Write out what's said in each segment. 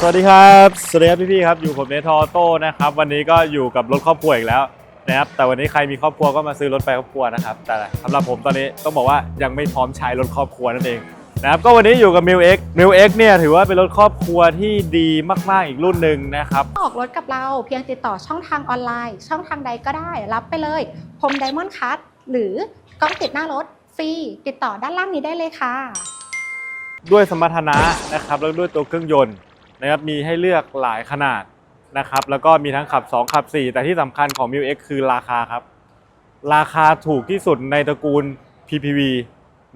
สวัสดีครับ สวัสดีครับพี่ๆครับอยู่ผมเนทอโต้นะครับ วันนี้ก็อยู่กับรถครอบครัวอีกแล้วนะครับแต่วันนี้ใครมีครอบครัวก็มาซื้อรถไปครอบครัวนะครับ แต่สำหรับผมตอนนี้ต้องบอกว่ายังไม่พร้อมใช้รถครอบครัวนั่นเองนะครับก็วันนี้อยู่กับ m ิ l X m ิ l X เนี่ยถือว่าเป็นรถครอบครัวที่ดีมากๆอีกรุ่นหนึ่งนะครับ ออกรถกับเราเพียงติดต่อช่องทางออนไลน์ ช่องทางใดก็ได้ รับไปเลยพรมไดมอนด์คัทหรือกล้องติดหน้ารถฟรีติดต่อด้านล่างนี้ได้เลยค่ะ ด้วยสมรรถนะนะครับแล้วด้วยตัวเครื่องยนต์ นะครับมีให้เลือกหลายขนาดนะครับ แล้วก็มีทั้งขับ 2 ขับ 4 แต่ที่สำคัญของ m ิ l X คือราคาครับ ราคาถูกที่สุดในตระกูล PPV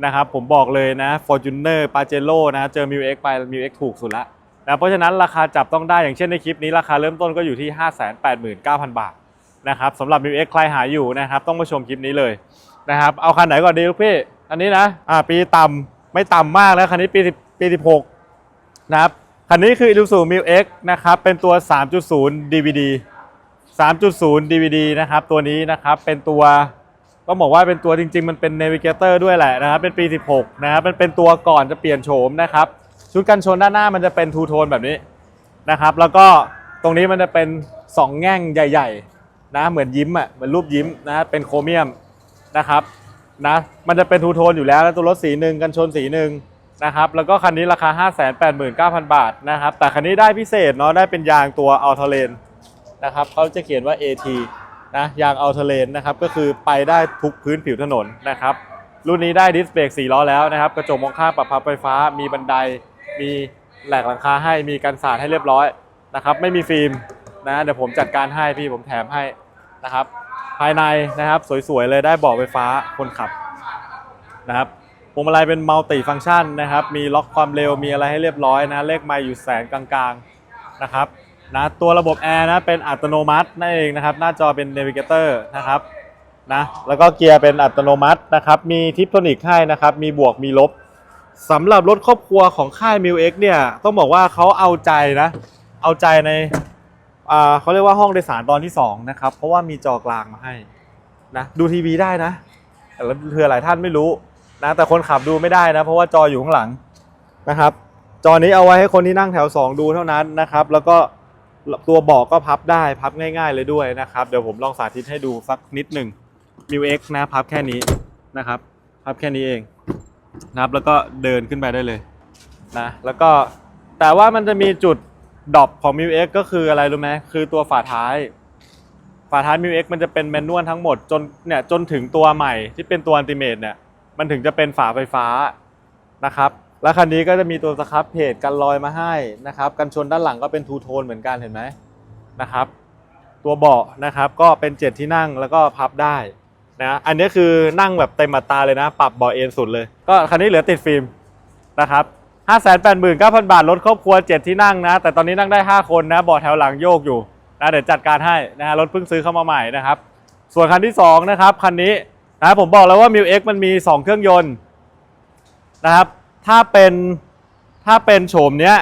นะครับผมบอกเลยนะ Fortuner p a j e r o นะเจอ m ิ l X ไป m ิ l X ถูกสุดละนะเพราะฉะนั้นราคาจับต้องได้อย่างเช่นในคลิปนี้ราคาเริ่มต้นก็อยู่ที่ 589,000 บาทนะครับสำหรับ m ิ l X ใครหาอยู่นะครับต้องมาชมคลิปนี้เลยนะครับเอาคันไหนก่อนดีลูกพี่อันนี้นะอ่าปีต่ำไม่ต่ำมากแล้วคันนี้ปีปี16นะครับ คันนี้คือ Isuzu m i l X นะครับ เป็นตัว 3.0 DVD 3.0 DVD นะครับ ตัวนี้นะครับ เป็นตัวต้องบอกว่าเป็นตัวจริง ๆ มันเป็น Navigator ด้วยแหละนะครับ เป็นปี 16 นะครับมันเป็นตัวก่อนจะเปลี่ยนโฉมนะครับ ชุดกันชนด้านหน้ามันจะเป็นทูโทนแบบนี้นะครับ แล้วก็ตรงนี้มันจะเป็น 2 แง่งใหญ่ ๆ นะ เหมือนยิ้มอะ เหมือนรูปยิ้มนะ เป็นโครเมียมนะครับ นะ มันจะเป็นทูโทนอยู่แล้วแล้วตัวรถสีหนึ่งกันชนสีหนึ่ง นะครับแล้วก็คันนี้ราคา 589,000 บาทนะครับแต่คันนี้ได้พิเศษเนาะได้เป็นยางตัวอัลเทเลนนะครับเขาจะเขียนว่า AT นะยางอัลเทเลนนะครับก็คือไปได้ทุกพื้นผิวถนนนะครับรุ่นนี้ได้ดิสเบรก4ล้อแล้วนะครับกระจกมองข้างปรับพับไฟฟ้า มีบันไดมีแหลกหลังคาให้มีกันสาดให้เรียบร้อยนะครับไม่มีฟิล์มนะเดี๋ยวผมจัดการให้พี่ผมแถมให้นะครับภายในนะครับสวยๆเลยได้เบาะไฟฟ้าคนขับนะครับ พวงมาลัยเป็นมัลติฟังก์ชันนะครับ มีล็อกความเร็วมีอะไรให้เรียบร้อยนะ เลขไมล์อยู่แสนกลางๆนะครับนะตัวระบบแอร์นะเป็นอัตโนมัตินั่นเองนะครับ หน้าจอเป็น Navigator นะครับนะแล้วก็เกียร์เป็นอัตโนมัตินะครับ มีทิปโทนิกให้นะครับ มีบวกมีลบสำหรับรถครอบครัวของค่าย m ิ l X เนี่ยต้องบอกว่าเขาเอาใจนะ เอาใจในอ่าเขาเรียกว่าห้องโดยสารตอนที่2นะครับเพราะว่ามีจอกลางมาให้นะดูทีวีได้นะแต่เผื่อหลายท่านไม่รู้ นะแต่คนขับดูไม่ได้นะ เพราะว่าจออยู่ข้างหลังนะครับ จอนี้เอาไว้ให้คนที่นั่งแถว 2 ดูเท่านั้นนะครับ แล้วก็ตัวเบาะก็พับได้พับง่ายๆเลยด้วยนะครับ เดี๋ยวผมลองสาธิตให้ดูสักนิดหนึ่งมิวเอ็กนะพับแค่นี้นะครับ พับแค่นี้เองนะครับแล้วก็เดินขึ้นไปได้เลยนะแล้วก็แต่ว่ามันจะมีจุดดรอปของ m ิ X ก็คืออะไรรู้ไหมคือตัวฝาท้ายฝาท้าย m ิ X มันจะเป็นแมนนวลทั้งหมดจนเนี่ยจนถึงตัวใหม่ที่เป็นตัวอันติเมตเนี่ย มันถึงจะเป็นฝาไฟฟ้านะครับ แล้วคันนี้ก็จะมีตัวสครับเพจกันรอยมาให้นะครับกันชนด้านหลังก็เป็นทูโทนเหมือนกันเห็นไหมนะครับ ตัวเบาะนะครับก็เป็นเจ็ดที่นั่งแล้วก็พับได้นะอันนี้คือนั่งแบบเต็มอัตราเลยนะ ปรับเบาะเอนสุดเลย ก็คันนี้เหลือติดฟิล์มนะครับ589,000 บาทรถครอบครัว 7 ที่นั่งนะ แต่ตอนนี้นั่งได้ 5 คนนะเบาะแถวหลังโยกอยู่นะเดี๋ยวจัดการให้นะฮะรถเพิ่งซื้อเข้ามาใหม่นะครับ ส่วนคันที่ 2 นะครับ คันนี้ นะผมบอกแล้วว่า m ิ l X มันมี 2 เครื่องยนต์นะครับ ถ้าเป็นถ้าเป็นโฉมเนี้ย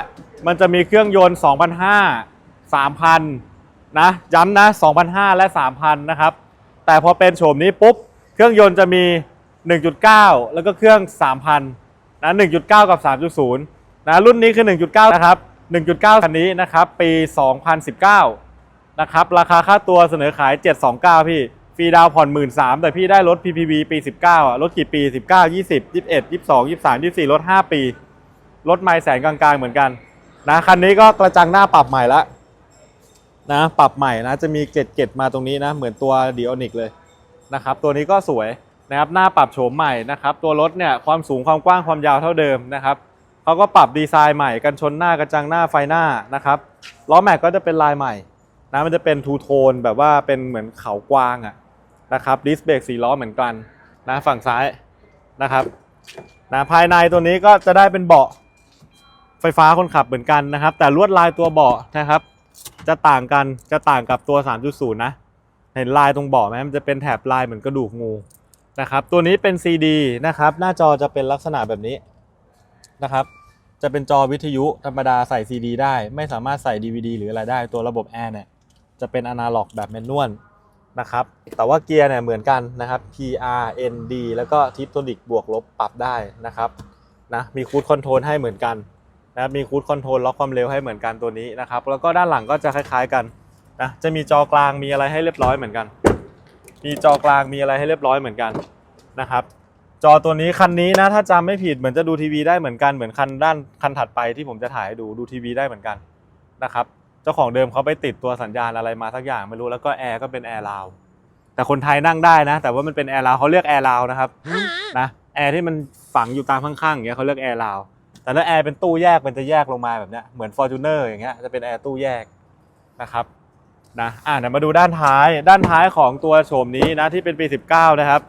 มันจะมีเครื่องยนต์ 2,500 3,000 นะ ย้ำนะ 2,500 และ 3,000 นะครับ แต่พอเป็นโฉมนี้ปุ๊บ เครื่องยนต์จะมี 1.9 แล้วก็เครื่อง 3,000 นะ 1.9 กับ 3.0 นะ รุ่นนี้คือ 1.9 นะครับ 1.9 คันนี้นะครับ ปี 2019 นะครับ ราคาค่าตัวเสนอขาย 729 พี่ ฟรีดาวผ่อน13,000แต่พี่ได้รถ PPV ปี 19อะรถกี่ปี 19 20 21 22 23 24รถ5 ปี รถไม่แสนกลางๆเหมือนกันนะคันนี้ก็กระจังหน้าปรับใหม่ละนะปรับใหม่นะจะมีเกล็ดเกล็ดมาตรงนี้นะเหมือนตัว d ีออนิกเลยนะครับตัวนี้ก็สวยนะครับหน้าปรับโฉมใหม่นะครับตัวรถเนี่ยความสูงความกว้างความยาวเท่าเดิมนะครับเขาก็ปรับดีไซน์ใหม่กันชนหน้ากระจังหน้าไฟหน้านะครับล้อแม็กก็จะเป็นลายใหม่นะมันจะเป็นทูโทนแบบว่าเป็นเหมือนเขากวางอะ นะครับดิสเบรกสีล้อเหมือนกันนะฝั่งซ้ายนะครับนะภายในตัวนี้ก็จะได้เป็นเบาะไฟฟ้าคนขับเหมือนกันนะครับ แต่ลวดลายตัวเบาะนะครับ จะต่างกันจะต่างกับตัว 3.0 นะ เห็นลายตรงเบาะไหมมันจะเป็นแถบลายเหมือนกระดูกงูนะครับ ตัวนี้เป็น CD นะครับ หน้าจอจะเป็นลักษณะแบบนี้นะครับ จะเป็นจอวิทยุธรรมดาใส่ CD ได้ ไม่สามารถใส่ DVD หรืออะไรได้ ตัวระบบแอร์เนี่ยจะเป็นอนาล็อกแบบแมนนวล นะครับ แต่ว่าเกียร์เนี่ยเหมือนกันนะครับ PR ND แล้วก็ทิปโทนิกบวกลบปรับได้นะครับนะมีคูดคอนโทรลให้เหมือนกันนะครับมีคูดคอนโทรลล็อกความเร็วให้เหมือนกันตัวนี้นะครับ แล้วก็ด้านหลังก็จะคล้าย ๆกันนะจะมีจอกลางมีอะไรให้เรียบร้อยเหมือนกัน มีจอกลางมีอะไรให้เรียบร้อยเหมือนกันนะครับ จอตัวนี้คันนี้นะถ้าจำไม่ผิดเหมือนจะดูทีวีได้เหมือนกันเหมือนคันด้านคันถัดไปที่ผมจะถ่ายให้ดูดูทีวีได้เหมือนกันนะครับ จ้าของเดิมเขาไปติดตัวสัญญาณอะไรมาสักอย่างไม่รู้แล้วก็แอร์ก็เป็นแอร์ลาวแต่คนไทยนั่งได้นะ แต่ว่ามันเป็นแอร์ลาวเขาเรียกแอร์ลาวนะครับนะแอร์ที่มันฝังอยู่ตามข้างๆอย่างเงี้ยเขาเรียกแอร์ลาวแต่ถ้าแอร์เป็นตู้แยกมันจะแยกลงมาแบบเนี้ยเหมือน f o r t u n e r อย่างเงี้ยจะเป็นแอร์ตู้แยกนะครับนะอ่าเดี๋ยวมาดูด้านท้าย ด้านท้ายของตัวโฉมนี้นะที่เป็นปี 19 นะครับ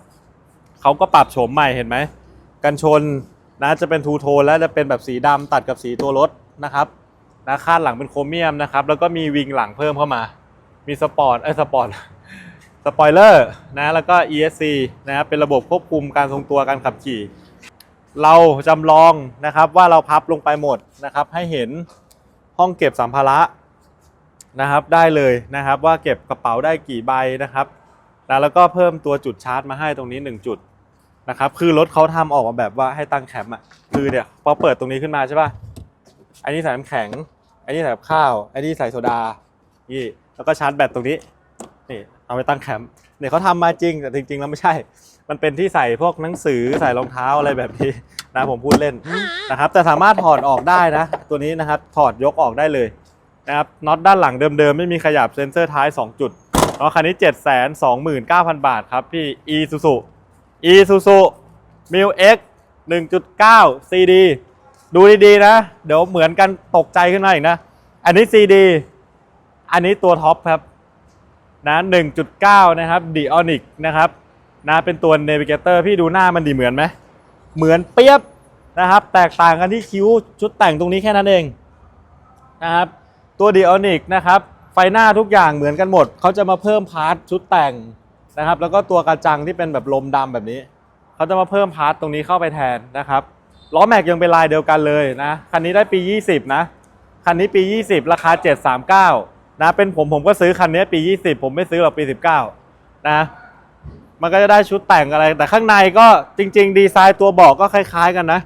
เขาก็ปรับโฉมใหม่เห็นไหมกันชนนะจะเป็นทูโทนแล้วจะเป็นแบบสีดำตัดกับสีตัวรถนะครับ นะคาดหลังเป็นโครเมียมนะครับ แล้วก็มีวิงหลังเพิ่มเข้ามา มีสปอร์ตเอ้สปอร์ตสปอยเลอร์นะแล้วก็ ESC นะครับเป็นระบบควบคุมการทรงตัวการขับขี่ เราจำลองนะครับว่าเราพับลงไปหมดนะครับ ให้เห็นห้องเก็บสัมภาระนะครับ ได้เลยนะครับว่าเก็บกระเป๋าได้กี่ใบนะครับนะแล้วก็เพิ่มตัวจุดชาร์จมาให้ตรงนี้ 1 จุดนะครับ คือรถเขาทำออกมาแบบว่าให้ตั้งแคมป์อะคือเนี่ยพอเปิดตรงนี้ขึ้นมาใช่ป่ะ อันนี้ใส่น้ำแข็ง อันนี้ใส่กับข้าว อันนี้ใส่โซดา นี่ แล้วก็ชาร์จแบตตรงนี้ นี่เอาไปตั้งแคมป์เนี่ยเขาทำมาจริงแต่จริง ๆ แล้วไม่ใช่ มันเป็นที่ใส่พวกหนังสือใส่รองเท้าอะไรแบบนี้นะผมพูดเล่นนะครับแต่สามารถถอดออกได้นะ ตัวนี้นะครับถอดยกออกได้เลยนะครับน็อตด้านหลังเดิมๆ ไม่มีขยับเซ็นเซอร์ท้าย 2 จุดเนาะคันนี้ 7 2 9 0 0 0 บาทครับพี่ Isuzu Isuzu m i l X 1.9 CD ดูดีๆนะ เดี๋ยวเหมือนกันตกใจขึ้นมาอีกนะ อันนี้ CD อันนี้ตัวท็อปครับนะ1.9 นะครับ Dionic นะครับนะเป็นตัว Navigator พี่ดูหน้ามันดีเหมือนไหมเหมือนเปียบนะครับ แตกต่างกันที่คิ้วชุดแต่งตรงนี้แค่นั้นเองนะครับตัว Dionic นะครับไฟหน้าทุกอย่างเหมือนกันหมด เขาจะมาเพิ่มพาร์ทชุดแต่งนะครับ แล้วก็ตัวกระจังที่เป็นแบบลมดำแบบนี้ เขาจะมาเพิ่มพาร์ทตรงนี้เข้าไปแทนนะครับ ล้อแม็กยังเป็นลายเดียวกันเลยนะ คันนี้ได้ปี 20 นะ คันนี้ปี 20 ราคา 739 นะ เป็นผมผมก็ซื้อคันนี้ปี 20 ผมไม่ซื้อหรอกปี 19 นะ มันก็จะได้ชุดแต่งอะไร แต่ข้างในก็จริง ๆ ดีไซน์ตัวเบาะก็คล้าย ๆ กันนะ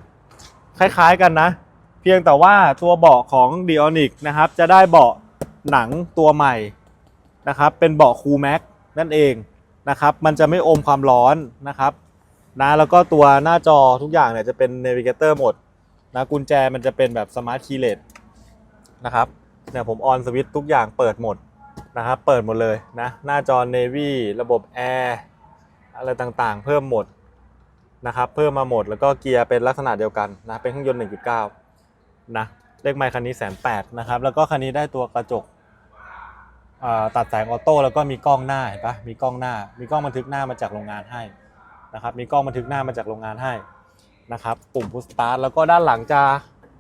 คล้าย ๆ กันนะ เพียงแต่ว่าตัวเบาะของ d i o n i c นะครับ จะได้เบาะหนังตัวใหม่นะครับ เป็นเบาะคูลแม็กนั่นเองนะครับ มันจะไม่อมความร้อนนะครับ นะแล้วก็ตัวหน้าจอทุกอย่างเนี่ยจะเป็น Navigator หมดนะกุญแจมันจะเป็นแบบ Smart Keyless นะครับเนี่ยผมออนสวิตทุกอย่างเปิดหมดนะครับเปิดหมดเลยนะหน้าจอ Navy ระบบแอร์อะไรต่างๆ เพิ่มหมดนะครับเพิ่มมาหมดแล้วก็เกียร์เป็นลักษณะเดียวกันนะเป็นเครื่องยนต์ 1.9 นะเลขไมค์คันนี้แสนแปดนะครับแล้วก็คันนี้ได้ตัวกระจกอ่าตัดแสงออโต้แล้วก็มีกล้องหน้าเห็นปะมีกล้องหน้า มีกล้องบันทึกหน้ามาจากโรงงานให้ นะครับมีกล้องบันทึกหน้ามาจากโรงงานให้นะครับปุ่มพุชสตาร์ทแล้วก็ด้านหลังจะ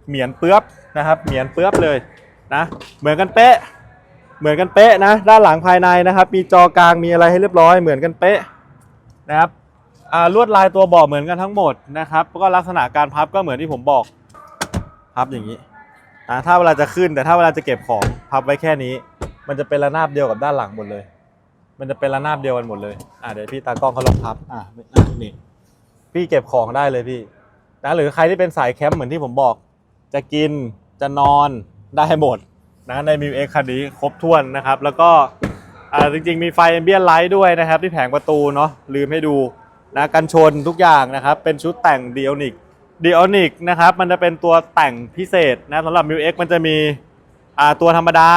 เหมียนเปื้อบนะครับเหมียนเปื้อบเลยนะเหมือนกันเป๊ะ เหมือนกันเป๊ะนะด้านหลังภายในนะครับ มีจอกลางมีอะไรให้เรียบร้อยเหมือนกันเป๊ะนะครับลวดลายตัวเบาะเหมือนกันทั้งหมดนะครับแล้วก็ลักษณะการพับก็เหมือนที่ผมบอกพับอย่างนี้นะถ้าเวลาจะขึ้นแต่ถ้าเวลาจะเก็บของพับไว้แค่นี้ มันจะเป็นระนาบเดียวกับด้านหลังหมดเลย มันจะเป็นระนาบเดียวกันหมดเลยอ่าเดี๋ยวพี่ตากล้องเขาลองพับอ่าอะ นี่พี่เก็บของได้เลยพี่นะหรือใครที่เป็นสายแคมป์เหมือนที่ผมบอก จะกินจะนอนได้หมดนะในมิวเอ็กคันนี้ครบถ้วนนะครับ แล้วก็อ่าจริงๆมีไฟแอมเบียนไลท์ด้วยนะครับ ที่แผงประตูเนาะลืมให้ดูนะกันชนทุกอย่างนะครับ เป็นชุดแต่งเดียนิก d ิออนิกนะครับ มันจะเป็นตัวแต่งพิเศษนะสำหรับ m ิ X มันจะมีอ่าตัวธรรมดา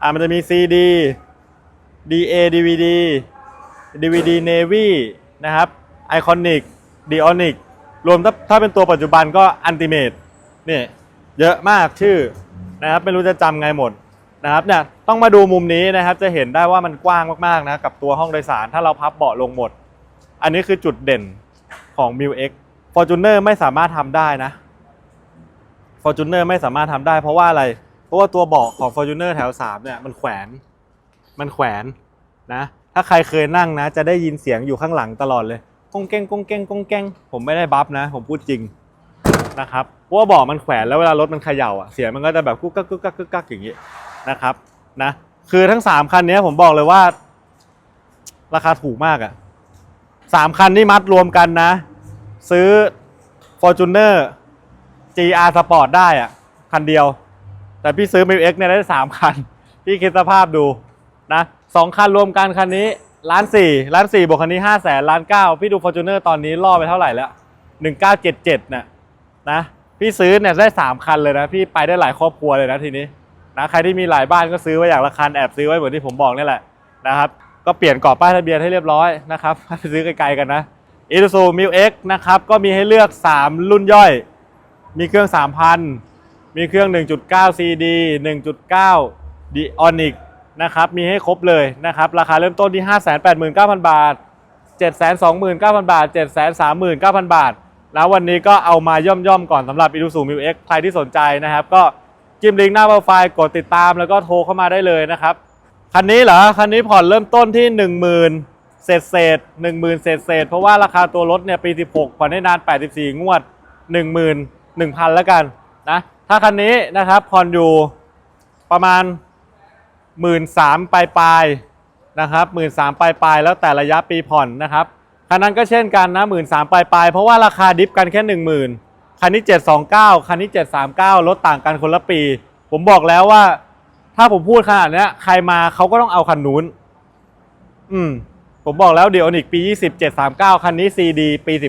อ่ามันจะมี CD DA DVD DVD Navy นะครับ Iconic d ิออนิกรวมถ้าถ้าเป็นตัวปัจจุบันก็ Ultimate นี่เยอะมากชื่อนะครับไม่รู้จะจำไงหมดนะครับเนี่ยต้องมาดูมุมนี้นะครับจะเห็นได้ว่ามันกว้างมากๆนะกับตัวห้องโดยสารถ้าเราพับเบาะลงหมด อันนี้คือจุดเด่นของ m ิ X Fortuner ไม่สามารถทำได้นะ Fortuner ไม่สามารถทำได้เพราะว่าอะไร เพราะว่าตัวเบาะของ Fortuner แถว 3 เนี่ยมันแขวน มันแขวนนะ ถ้าใครเคยนั่งนะ จะได้ยินเสียงอยู่ข้างหลังตลอดเลยก้องแก้งก้องแก้งก้องแก้งผมไม่ได้บัฟนะ ผมพูดจริงนะครับเพราะว่าเบาะมันแขวนแล้วเวลารถมันเขย่าอะเสียงมันก็จะแบบกุ๊กกักกุ๊กกักกุ๊กกักอย่างนี้นะครับนะคือทั้ง3คันนี้ผมบอกเลยว่า ราคาถูกมากอะสามคันนี่มัดรวมกันนะ ซื้อ Fortuner GR Sport ได้อะคันเดียว แต่พี่ซื้อ m ิวเอ็กเนี่ยได้สามคัน พี่คิดสภาพดูนะ สองคันรวมกันคันนี้ล้านสี่ล้านสี่บวกคันนี้ห้าแสนล้านเก้าพี่ดูฟอร์จูเนอร์ตอนนี้ล่อไปเท่าไหร่แล้วหนึ่งเก้าเจ็ดเจ็ดน่ะนะพี่ซื้อเนี่ยได้สามคันเลยนะ พี่ไปได้หลายครอบครัวเลยนะทีนี้นะใครที่มีหลายบ้านก็ซื้อไว้อย่างละคันแอบซื้อไว้เหมือนที่ผมบอกนี่แหละนะครับก็เปลี่ยนกรอบป้ายทะเบียนให้เรียบร้อยนะครับไปซื้อไกลๆกันนะ i s u z u m i x นะครับก็มีให้เลือก 3 รุ่นย่อย มีเครื่อง 3,000 มีเครื่อง 1.9 CD 1.9 Dionic นะครับมีให้ครบเลยนะครับราคาเริ่มต้นที่ 589,000 บาท 729,000 บาท 739,000 บาท แล้ววันนี้ก็เอามาย่อมๆก่อนสำหรับ i s u z u m i x ใครที่สนใจนะครับ ก็จิ้มลิงก์หน้าโปรไฟล์กดติดตามแล้วก็โทรเข้ามาได้เลยนะครับคันนี้เหรอคันนี้ผ่อนเริ่มต้นที่ 10,000เศษเศษหนึ่งหมื่นเศษเศษเพราะว่าราคาตัวรถเนี่ยปี 16ผ่อนได้นาน 84 งวด 10,000 1,000แล้วกันนะถ้าคันนี้นะครับผ่อนอยู่ประมาณ 13,000ปลายปลายนะครับ13,000ปลายปลายแล้วแต่ระยะปีผ่อนนะครับคันนั้นก็เช่นกันนะ13,000ปลายปลายเพราะว่าราคาดิฟกันแค่10,000คันนี้729คันนี้739ลดต่างกันคนละปี ผมบอกแล้วว่า ถ้าผมพูดขนาดนี้ใครมาเขาก็ต้องเอาคันนู้น อืม ผมบอกแล้วเดี๋ยวอีกปี20 739คันนี้ CD ปี19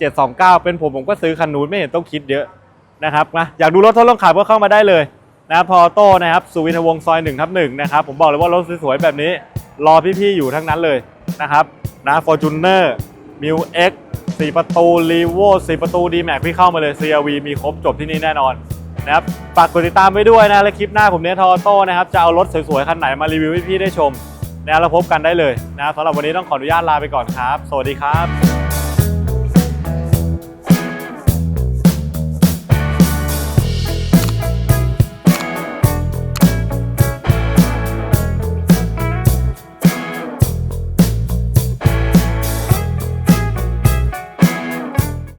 729เป็นผมผมก็ซื้อคันนู้นไม่เห็นต้องคิดเยอะนะครับนะอยากดูรถทดลองขับก็เข้ามาได้เลย นะพอโต้นะครับสุวินทวงศซอย1ทับ1นะครับผมบอกเลยว่ารถสวยๆแบบนี้รอพี่ๆอยู่ทั้งนั้นเลยนะครับนะฟอร์จูเนอร์มิวเอ็กสี่ประตูรีโวสี่ประตูดีแม็กพี่เข้ามาเลย CRV มีครบจบที่นี่แน่นอนนะครับฝากกดติดตามไว้ด้วยนะ และคลิปหน้าผมเนี้ยทอโต้นะครับ จะเอารถสวยๆ คันไหนมารีวิวให้พี่ได้ชมนะแล้วพบกันได้เลยนะสำหรับวันนี้ต้องขออนุญาตลาไปก่อนครับ สวัสดีครับ